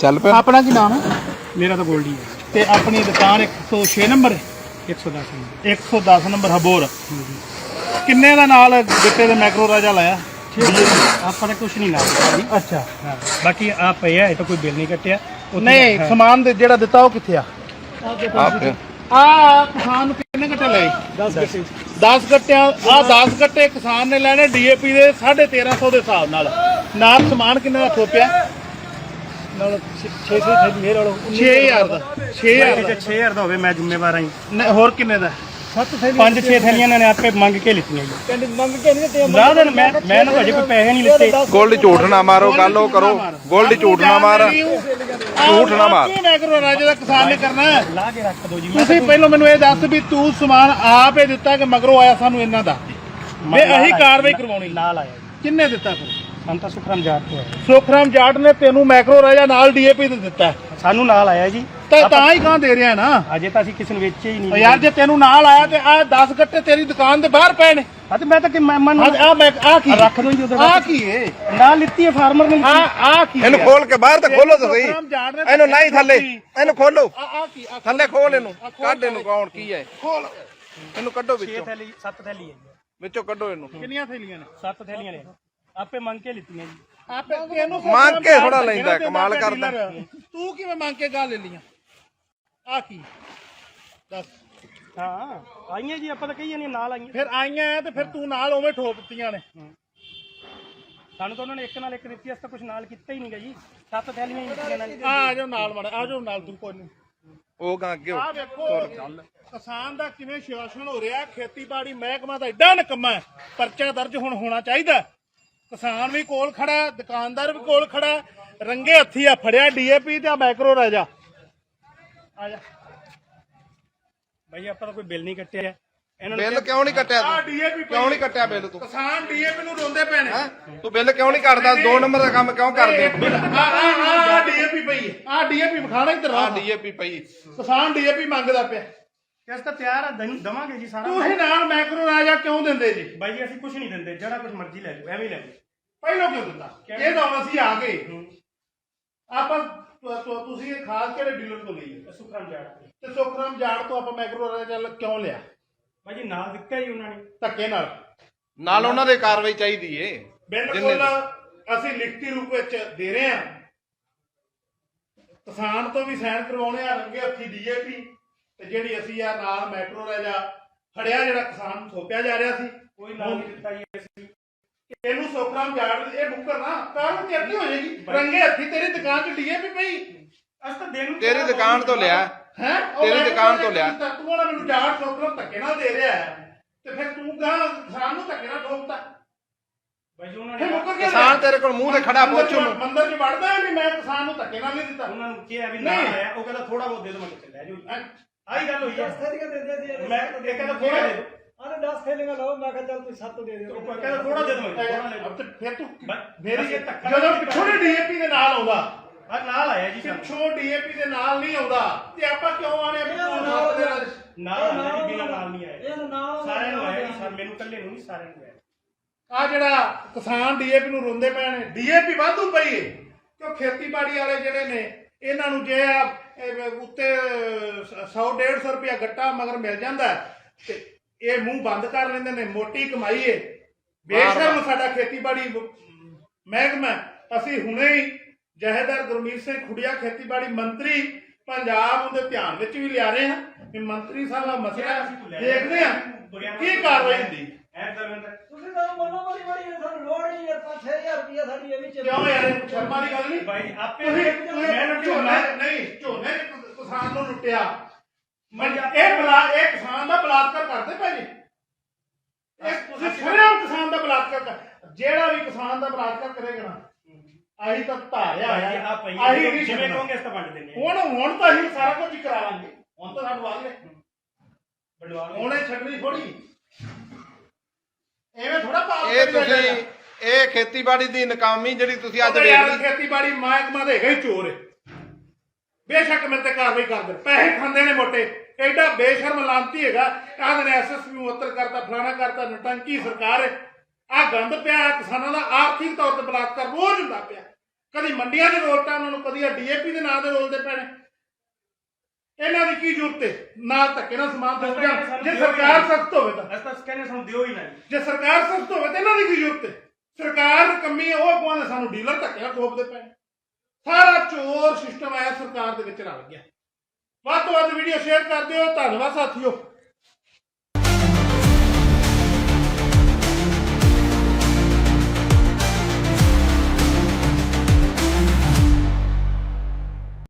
ਚੱਲ ਪਿਆ। ਆਪਣਾ ਕੀ ਨਾਮ ਹੈ? ਮੇਰਾ ਤਾਂ ਗੋਲਡੀ ਹੈ। ਤੇ ਆਪਣੀ ਦੁਕਾਨ 106 ਨੰਬਰ ਹੈ। 110 ਨੰਬਰ। 110 ਨੰਬਰ ਹਬੋਰ। ਕਿੰਨੇ ਦਾ ਨਾਲ ਗਿੱਟੇ ਦੇ ਮੈਕਰੋ ਰਾਜਾ ਲਾਇਆ? ਆਪਾਂ ਨੇ ਕੁਝ ਨਹੀਂ ਲਾਇਆ ਜੀ। ਅੱਛਾ। ਹਾਂ। ਬਾਕੀ ਆ ਪਿਆ ਇਹ ਤਾਂ ਕੋਈ ਬਿੱਲ ਨਹੀਂ ਕੱਟਿਆ। ਉੱਥੇ- ਨਹੀਂ ਹਾਂ। ਸਮਾਨ ਦੇ ਜਿਹੜਾ ਦਿੱਤਾ ਉਹ ਕਿੱਥੇ ਆ? ਆਪ ਆ ਕਿਸਾਨ ਨੂੰ ਕਿੰਨੇ ਗੱਟੇ ਲਏ 10 ਗੱਟੇ 10 ਗੱਟਿਆਂ ਆ 10 ਗੱਟੇ ਕਿਸਾਨ ਨੇ ਲੈਣੇ ਡੀਏਪੀ ਦੇ 1350 ਦੇ ਹਿਸਾਬ ਨਾਲ। ਨਾਲ ਸਮਾਨ ਕਿੰਨੇ ਦਾ ਥੋਪਿਆ ਨਾਲ 6 6 ਥੈਲੀ ਮੇਰੇ ਵਾਲੋ 6000 ਦਾ। 6000 ਦਾ। 6000 ਦਾ ਹੋਵੇ ਮੈਂ ਜ਼ਿੰਮੇਵਾਰ ਹਾਂ ਨਹੀਂ, ਹੋਰ ਕਿੰਨੇ ਦਾ? ਸੱਤ ਥੈਲੀ ਪੰਜ ਛੇ ਥੈਲੀਆਂ ਇਹਨਾਂ ਨੇ ਆਪੇ ਮੰਗ ਕੇ ਲਿੱਤੀਆਂ ਜੀ। ਕਹਿੰਦੇ ਮੰਗ ਕੇ ਨਹੀਂ ਤੇ ਨਾ ਨਾ ਮੈਂ ਮੈਂ ਨਾ ਭਾਜੀ ਕੋਈ ਪੈਸੇ ਨਹੀਂ ਲਿੱਤੇ। ਗੋਲਡੀ ਝੂਠ ਨਾ ਮਾਰੋ ਗੱਲ ਉਹ ਕਰੋ। ਗੋਲਡੀ ਝੂਠ ਨਾ ਮਾਰ। ਝੂਠ ਨਾ ਮਾਰ। ਕੀ ਮੈਕਰੋ ਰਾਜੇ ਦਾ ਕਿਸਾਨ ਨੇ ਕਰਨਾ? ਹੈ ਲਾ ਕੇ ਰੱਖ ਦਿਓ ਜੀ ਮੈਂ ਤੁਸੀਂ ਪਹਿਲਾਂ ਮੈਨੂੰ ਇਹ ਦੱਸ ਵੀ ਤੂੰ ਸਮਾਨ ਆਪ ਹੀ ਦਿੱਤਾ ਕਿ ਮਗਰੋਂ ਆਇਆ ਸਾਨੂੰ ਇਹਨਾਂ ਦਾ? ਵੀ ਅਸੀਂ ਕਾਰਵਾਈ ਕਰਵਾਉਣੀ। ਨਾਲ ਆਇਆ ਜੀ। ਕਿੰਨੇ ਦਿੱਤਾ ਫਿਰ? ਸੰਤਾ ਸੁਖਰਾਮ ਜਾਟ ਤੋਂ ਆਇਆ ਸੁਖਰਾਮ ਜਾਟ ਨੇ ਤੈਨੂੰ ਮੈਕਰੋ ਰਾਜਾ ਨਾਲ ਡੀਏਪੀ ਤੇ ਦਿੱਤਾ ਸਾਨੂੰ ਨਾਲ ਆਇਆ ਜੀ। ਤਾਂ ਤਾਂ ਹੀ ਕਾਂ ਦੇ ਰਿਹਾ ਨਾ। ਅਜੇ ਤਾਂ ਅਸੀਂ ਕਿਸੇ ਨੂੰ ਵੇਚੇ ਹੀ ਉਹ ਨਹੀਂ ਯਾਰ ਜੇ। ਤੈਨੂੰ ਨਾਲ ਆਇਆ ਤੇ ਆ 10 ਗੱਟੇ ਤੇਰੀ ਦੁਕਾਨ ਦੇ ਬਾਹਰ ਪਏ ਨੇ। ਹਾਂ ਤੇ ਮੈਂ ਤਾਂ ਕਿ ਮੈਂ ਮਨ ਆ ਮੈਂ ਆ ਕੀ? ਰੱਖ ਦੋ ਜੀ ਉਧਰ ਆ ਕੀ ਏ? ਨਾਲ ਲਿੱਤੀ ਹੈ ਫਾਰਮਰ ਨੇ ਆ ਆ ਕੀ ਇਹਨੂੰ ਖੋਲ ਕੇ ਬਾਹਰ ਤੇ ਖੋਲੋ ਤਾਂ ਸਹੀ ਨੇ ਇਹਨੂੰ ਨਹੀਂ ਥੱਲੇ। ਇਹਨੂੰ ਖੋਲੋ। ਆ ਆ ਕੀ ਆ? ਥੱਲੇ ਖੋਲ ਇਹਨੂੰ। ਕੱਢ ਇਹਨੂੰ ਕੌਣ ਕੀ ਹੈ ਖੋਲ। ਇਹਨੂੰ ਕੱਢੋ 6 ਵਿੱਚੋਂ। ਥੈਲੀ 7 ਥੈਲੀ ਹੈ ਵਿੱਚੋਂ ਕੱਢੋ ਇਹਨੂੰ। ਕਿੰਨੀਆਂ ਥੈਲੀਆਂ ਨੇ? 7 ਥੈਲੀਆਂ ਨੇ। ਆਪੇ ਮੰਗ ਕੇ ਲਿੱਤੀਆਂ ਜੀ। ਆਪੇ ਮੰਗ ਕੇ ਜਾਟ ਲੈਂਦਾ, ਕਮਾਲ ਕਰਦਾ। ਤੂੰ ਕਿਵੇਂ ਮੰਗ ਕੇ ਗਾ ਲੈ ਲੀਆਂ ਆ ਕੀ? ਦੱਸ। ਹਾਂ ਆਈਆਂ ਜੀ ਆਪਾਂ ਤਾਂ ਕਹੀਏ ਨਹੀਂ ਨਾਲ ਆਈਆਂ। ਫਿਰ ਆਈਆਂ ਤੇ ਫਿਰ ਤੂੰ ਨਾਲ ਉਵੇਂ ਠੋਕ ਦਿੱਤੀਆਂ ਨੇ। ਸਾਨੂੰ ਤਾਂ ਉਹਨਾਂ ਨੇ ਇੱਕ ਨਾਲ ਇੱਕ ਦਿੱਤੀ ਅਸੀਂ ਤਾਂ ਕੁਝ ਨਾਲ ਕੀਤਾ ਹੀ ਨਹੀਂਗਾ ਜੀ। ਸੱਤ ਥੈਲੀਆਂ ਹੀ ਦਿੱਤੀਆਂ ਨਾਲ ਆ ਆ ਜਾਓ ਨਾਲ ਮੜ ਆ ਜਾਓ ਨਾਲ ਤੂੰ ਕੋਈ ਨਹੀਂ ਉਹ ਗਾਂ ਅੱਗੇ ਹੋ। ਆ ਵੇਖੋ ਕਿਸਾਨ ਦਾ ਕਿਵੇਂ ਸ਼ੋਸ਼ਣ ਹੋ ਰਿਹਾ ਖੇਤੀਬਾੜੀ ਮਹਿਕਮਾ ਦਾ ਐਡਾ ਨਕਮਾ ਹੈ। ਪਰਚਾ ਦਰਜ ਹੁਣ ਹੋਣਾ ਚਾਹੀਦਾ। ਹੈ। ਕਿਸਾਨ ਵੀ ਕੋਲ ਖੜਾ ਹੈ, ਦੁਕਾਨਦਾਰ ਵੀ ਕੋਲ ਖੜਾ ਹੈ, ਰੰਗੇ ਹੱਥੀ ਆ ਫੜਿਆ ਡੀਏਪੀ ਤੇ ਆ ਮੈਕਰੋ ਰਾਜਾ ਆ ਜਾ। ਭਾਈ ਆਪਾਂ ਤਾਂ ਕੋਈ ਬਿੱਲ ਨਹੀਂ ਕੱਟਿਆ। ਇਹਨਾਂ ਨੂੰ ਬਿੱਲ ਕਿਉਂ ਨਹੀਂ ਕੱਟਿਆ ਆ ਤੂੰ ਡੀਏਪੀ ਕਿਉਂ ਨਹੀਂ ਕੱਟਿਆ ਬਿੱਲ ਤੂੰ? ਕਿਸਾਨ ਡੀਏਪੀ ਨੂੰ ਰੋਂਦੇ ਪਏ ਨੇ। ਹੈਂ? ਤੂੰ ਬਿੱਲ ਕਿਉਂ ਨਹੀਂ ਕੱਟਦਾ? ਦੋ ਨੰਬਰ ਦਾ ਕੰਮ ਕਿਉਂ ਕਰਦੇ ਆ ਆ ਆ ਡੀਏਪੀ ਪਈ ਆ ਡੀਏਪੀ ਵਿਖਾਣਾ ਇੱਧਰ ਆ ਡੀਏਪੀ ਪਈ। ਕਿਸਾਨ ਡੀਏਪੀ ਮੰਗਦਾ ਪਿਆ। ਕਿਸ ਤਾਂ ਤਿਆਰ ਆ ਦਹੀਂ ਦਵਾਂਗੇ ਜੀ ਸਾਰਾ। ਤੁਸੀਂ ਨਾਲ ਮੈਕਰੋ ਰਾਜਾ ਕਿਉਂ ਦਿੰਦੇ ਜੀ? ਭਾਈ ਜੀ ਅਸੀਂ ਕੁਝ ਨਹੀਂ ਦਿੰਦੇ ਜਿਹੜਾ ਕੁਝ ਮਰਜ਼ੀ ਲੈ ਲਓ ਐਵੇਂ ਹੀ ਲੈ ਲਓ। ਪਹਿਲਾਂ ਕਿਉਂ ਦਿੰਦਾ? ਇਹ ਤਾਂ ਹੁਣ ਅਸੀਂ ਆ ਗਏ। ਆਪਾਂ ਤੁ- ਤੁ- ਤੁਸੀਂ ਇਹ ਖਾਸ ਕਿਹੜੇ ਡੀਲਰ ਤੋਂ ਲਈ? ਹੈ? ਸੁਖਰਾਮ ਜਾਟ ਤੇ। ਸੁਖਰਾਮ ਜਾੜ ਤੋਂ ਆਪਾਂ ਮੈਕਰੋ ਰਾਜਾ ਕਿਉਂ ਲਿਆ? ਭਾਈ ਜੀ ਨਾਲ ਦਿੱਤਾ ਹੀ ਉਹਨਾਂ ਨੇ। ਧੱਕੇ ਨਾਲ। ਨਾਲ ਉਹਨਾਂ ਦੇ ਕਾਰਵਾਈ ਚਾਹੀਦੀ ਏ। ਬਿਲਕੁਲ ਅਸੀਂ ਲਿਖਤੀ ਰੂਪ ਵਿੱਚ ਦੇ ਰਹੇ ਹਾਂ। ਕਿਸਾਨ ਤੋਂ ਵੀ ਸਾਈਨ ਕਰਵਾਉਣੇ ਆ ਰੰਗੇ ਹੱਥੀ ਡੀਏਪੀ ਤੇ ਜਿਹੜੀ ਅਸੀਂ ਆ ਨਾਲ ਮੈਟਰੋ ਰਾਜਾ ਫੜਿਆ ਜਿਹੜਾ ਕਿਸਾਨ ਨੂੰ ਥੋਪਿਆ ਜਾ ਰਿਹਾ ਸੀ ਕੋਈ ਨਾਲ ਨਹੀਂ ਦਿੱਤਾ ਜੀ ਅਸੀਂ। ਇਹਨੂੰ ਸੁਖਰਾਮ ਜਾੜ ਇਹ ਬੁੱਕਰ ਨਾ ਕਾਹਨੂੰ ਕਿਰਤੀ ਹੋ ਜਾਏਗੀ? ਰੰਗੇ ਹੱਥੀ ਤੇਰੀ ਦੁਕਾਨ 'ਚ ਡੀਏਪੀ ਪਈ। ਅਸੀਂ ਤਾਂ ਦੇਣ ਨੂੰ ਤੇਰੀ ਦੁਕਾਨ ਤੋਂ ਲਿਆ। ਹੈ? ਤੇਰੀ ਦੁਕਾਨ ਤੋਂ ਲਿਆ। ਤੂੰ ਉਹਨਾਂ ਮੈਨੂੰ ਜਾੜ ਸੁਖਰਾਮ ਧੱਕੇ ਨਾਲ ਦੇ ਰਿਹਾ ਤੇ ਫਿਰ ਤੂੰ ਕਹਾਂ ਕਿਸਾਨ ਨੂੰ ਧੱਕੇ ਨਾਲ ਠੋਕਦਾ ਜੀ ਉਹਨਾਂ ਨੇ ਗਿਆ ਕਿਸਾਨ ਤੇਰੇ ਕੋਲ ਮੂੰਹ ਤੇ ਖੜਾ ਪੁੱਛ ਉਹਨੂੰ। ਮੰਦਰ 'ਚ ਵੜਦਾ ਹੈ ਵੀ ਮੈਂ ਕਿਸਾਨ ਨੂੰ ਧੱਕੇ ਨਾਲ ਨਹੀਂ ਦਿੱਤਾ। ਉਹਨਾਂ ਨੂੰ ਕਿਹਾ ਵੀ ਨਹੀਂ। ਨਾਲ ਆਇਆ ਉਹ ਕਹਿੰਦਾ ਥੋੜਾ ਬਹੁਤ ਦੇ ਦੋ ਮੈਂ ਜਾਓ। ਹੈਂ? ਆਹੀ ਗੱਲ ਹੋਈ ਹੈ ਥੈਲੀਆਂ ਦੇ ਦੇ ਦੇ ਮੈਂ ਇਹ ਕਹਿੰਦਾ ਥੋੜਾ ਦੇ ਦਿਓ। ਆਨੇ 10 ਥੈਲੀਆਂ ਲਾਓ ਮੈਂ ਕਿਹਾ ਚੱਲ ਤੁਸੀਂ 7 ਦੇ ਦਿਓ। ਉਹ ਕਹਿੰਦਾ ਥੋੜਾ ਦੇ ਦੋ ਮੈਂ ਕਿਹਾ, ਥੋੜਾ ਲੈ ਅਬ ਤੇ ਫਿਰ ਤੂੰ ਮੇਰੀ ਇਹ ਧੱਕਾ ਜਦੋਂ ਪਿੱਛੋਂ ਡੀਏਪੀ ਦੇ ਨਾਲ ਆਉਂਦਾ। ਆ ਨਾਲ ਆਇਆ ਜੀ ਸਾਨੂੰ ਪਿੱਛੋਂ ਡੀਏਪੀ ਦੇ ਨਾਲ ਨਹੀਂ ਆਉਂਦਾ। ਤੇ ਆਪਾਂ ਕਿਉਂ ਆਣੇ ਵੀ ਨਾਲ ਨਾਲ ਦੇ ਨਾਲ ਨਾਲ। ਆਇਆ ਜੀ ਬਿਨਾਂ ਨਾਲ ਨਹੀਂ ਆਇਆ। ਇਹ ਨਾਲ ਸਾਰਿਆਂ ਨੂੰ ਆਇਆ ਜੀ ਸਰ ਮੈਨੂੰ ਇਕੱਲੇ ਨੂੰ ਨਹੀਂ ਸਾਰਿਆਂ ਨੂੰ ਆਇਆ। ਆ ਜਿਹੜਾ ਕਿਸਾਨ ਡੀਏਪੀ ਨੂੰ ਰੋਂਦੇ ਪਏ ਨੇ ਡੀਏਪੀ ਵਾਧੂ ਪਈ ਏ। ਕਿਉਂ ਖੇਤੀਬਾੜੀ ਵਾਲੇ ਜਿਹੜੇ ਨੇ ਇਹਨਾਂ ਨੂੰ ਜੇ ਆ ਉੱਤੇ 100 150 ਰੁਪਇਆ ਗੱਟਾ ਮਗਰ ਮਿਲ ਜਾਂਦਾ ਹੈ, ਤੇ ਇਹ ਮੂੰਹ ਬੰਦ ਕਰ ਲੈਂਦੇ ਨੇ ਮੋਟੀ ਕਮਾਈ ਏ ਬੇਸ਼ਰਮ ਸਾਡਾ ਖੇਤੀਬਾੜੀ ਮਹਿਕਮਾ ਅਸੀਂ ਹੁਣੇ ਹੀ ਜਹੇਦਾਰ ਗੁਰਮੀਤ ਸਿੰਘ ਖੁੜੀਆ ਖੇਤੀਬਾੜੀ ਮੰਤਰੀ ਪੰਜਾਬ ਉਹਦੇ ਧਿਆਨ ਵਿੱਚ ਵੀ ਲਿਆ ਰਹੇ ਹਾਂ ਕਿ ਮੰਤਰੀ ਸਾਹਿਬ ਦਾ ਮਸਲਾ ਦੇਖਦੇ ਆ ਕੀ ਕਾਰਵਾਈ ਹੁੰਦੀ ਐ ਤੁਸੀਂ ਤਾਂ ਮਨੋ ਬੜੀ ਬੜੀ ਹੈ, ਸਾਨੂੰ ਲੋੜ ਨਹੀਂ ਯਾਰ 5000 ਰੁਪਇਆ ਸਾਡੀ ਇਹ ਵਿੱਚ ਕਿਉਂ ਯਾਰ ਸ਼ਰਮਾ ਦੀ ਗੱਲ ਨਹੀਂ? ਭਾਈ ਜੀ ਆਪੇ ਤੁਸੀਂ ਮੈਂ ਨਾ ਝੋਨਾ ਨਹੀਂ ਝੋਨੇ ਨੇ ਕਿਸ- ਕਿਸਾਨ ਨੂੰ ਲੁੱਟਿਆ। ਮੈਂ ਇਹ ਬਲਾ ਇਹ ਕਿਸਾਨ ਦਾ ਬਲਾਤਕਾਰ ਕਰਦੇ ਭਾਈ ਜੀ। ਇਹ ਤੁਸੀਂ ਸਰੇਆਮ ਕਿਸਾਨ ਦਾ ਬਲਾਤਕਾਰ ਕਰ ਜਿਹੜਾ ਵੀ ਕਿਸਾਨ ਦਾ ਬਲਾਤਕਾਰ ਕਰੇਗਾ ਨਾ ਆਹੀ ਤਾਂ ਧਾਰਿਆ ਹੋਇਆ। ਆ ਪਈ ਆਹੀ ਹੈ। ਨਹੀਂ ਜਿਵੇਂ ਛੱਡਣਾ। ਕਹੋਗੇ ਇਸ ਤਾਂ ਵੰਡ ਆ ਹੁਣ ਹੁਣ ਤਾਂ ਅਸੀਂ ਸਾਰਾ ਕੁਝ ਹੀ ਕਰਾ ਲਾਂਗੇ। ਹੁਣ ਤਾਂ ਸਾਨੂੰ ਆ ਗਏ ਬੰਡਵਾਲ ਹੁਣ ਇਹ ਛੱਡਣੀ ਥੋੜੀ ਐਵੇਂ ਥੋੜਾ ਪਾਪ ਇਹ ਕਰੀ ਜਾਏਗਾ। ਤੁਸੀਂ ਇਹ ਖੇਤੀਬਾੜੀ ਦੀ ਨਾਕਾਮੀ ਜਿਹੜੀ ਤੁਸੀਂ ਅੱਜ ਵੇਖ ਲਈ। ਖੇਤੀਬਾੜੀ ਮਹਿਕਮਾ ਦੇ ਹੈਗਾ ਹੀ ਚੋਰ ਹੈ। ਬੇਸ਼ੱਕ ਮੇਰੇ ਤੇ ਕਾਰਵਾਈ ਕਰਦੇ ਪੈਸੇ ਖਾਂਦੇ ਨੇ ਮੋਟੇ। ਐਡਾ ਬੇਸ਼ਰਮ ਲਾਂਤੀ ਹੈਗਾ। ਕਹਿੰਦੇ ਨੇ ਐਸਐਸਪੀ ਮੁਅੱਤਲ ਕਰਤਾ ਫਲਾਣਾ ਕਰਤਾ ਨਟੰਕੀ ਸਰਕਾਰ ਹੈ। ਆ ਗੰਦ ਪਿਆ ਕਿਸਾਨਾਂ ਦਾ ਆਰਥਿਕ ਤੌਰ ਤੇ ਬਲਾਤਕਾਰ ਰੋਜ਼ ਹੁੰਦਾ ਪਿਆ। ਕਦੀ ਮੰਡੀਆਂ 'ਚ ਰੋਲਤਾ ਉਹਨਾਂ ਨੂੰ ਕਦੀ ਡੀਏਪੀ ਦੇ ਨਾਂ ਦੇ ਰੋਲਦੇ ਪੈਣੇ। ਇਹਨਾਂ ਦੀ ਕੀ ਜ਼ਰੂਰਤ ਹੈ? ਨਾ ਧੱਕੇ ਨਾਲ ਸਮਾਨ ਦੇ ਜੇ ਸਰਕਾਰ ਸਖਤ ਹੋਵੇ ਤਾਂ। ਅਸੀਂ ਤਾਂ ਕਹਿੰਦੇ ਸਾਨੂੰ ਦਿਓ ਹੀ ਨਾ ਜੀ। ਜੇ ਸਰਕਾਰ ਸਖਤ ਹੋਵੇ ਤਾਂ ਇਹਨਾਂ ਦੀ ਕੀ ਜ਼ਰੂਰਤ ਹੈ? ਸਰਕਾਰ ਦੀ ਕਮੀ ਹੈ ਉਹ ਅਗਵਾਂ ਨੇ ਸਾਨੂੰ ਡੀਲਰ ਧੱਕੇ ਨਾਲ ਠੋਕਦੇ ਪਏ। ਸਾਰਾ ਚੋਰ ਸਿਸਟਮ ਆਇਆ ਸਰਕਾਰ ਦੇ ਵਿੱਚ ਰਲ ਗਿਆ। ਵੱਧ ਤੋਂ ਵੱਧ ਵੀਡੀਓ ਸ਼ੇਅਰ ਕਰ ਦਿਓ। ਧੰਨਵਾਦ ਸਾਥੀਓ।